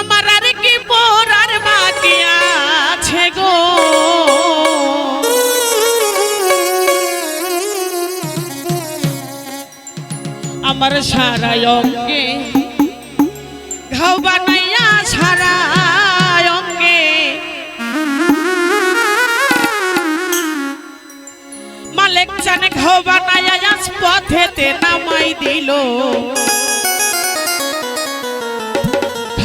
আমার আর কি পোড়ার বাকি আছে গো? আমার সারা অঙ্গে, ঘাও বানাইয়া সারা অঙ্গে। মালিক জানে ঘাও বানাইয়া পথেতে নামাই দিল।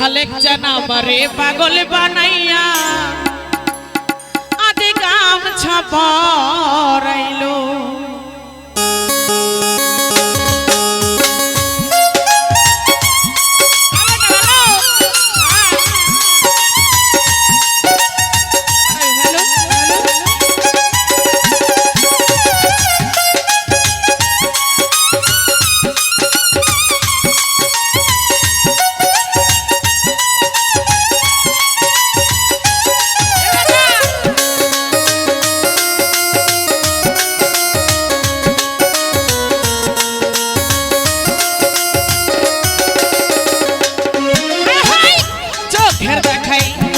খালেক জানা বারে পাগল বানাইয়া। আদি গাম ছাপরাইল Okay.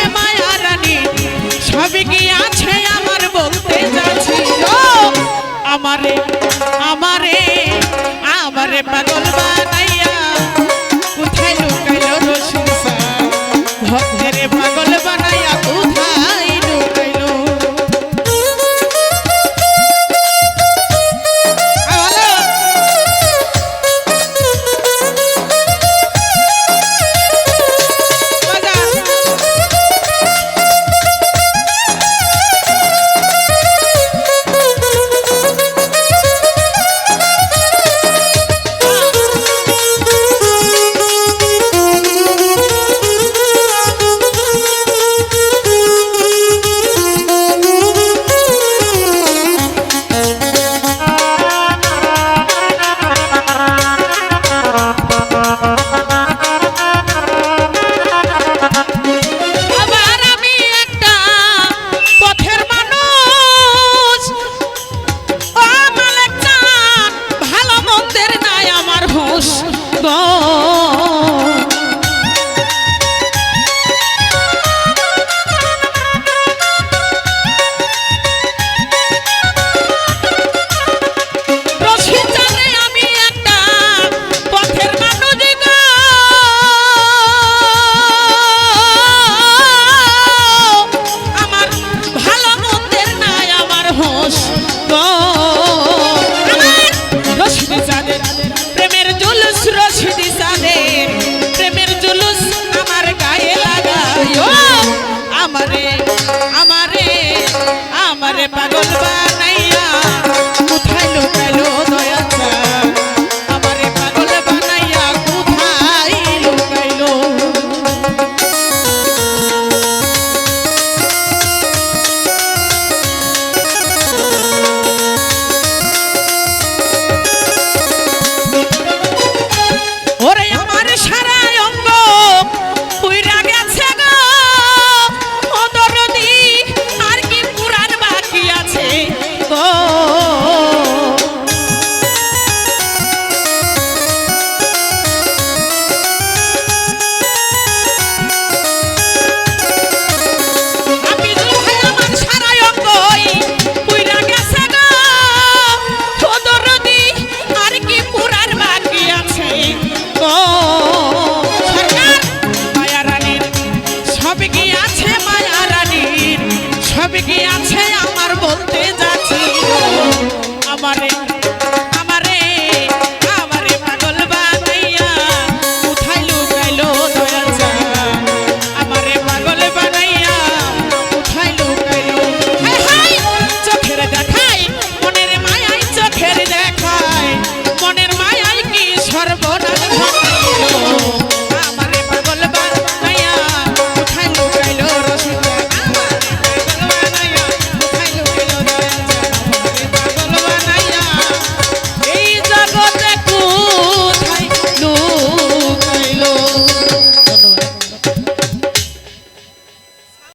আছে মায়া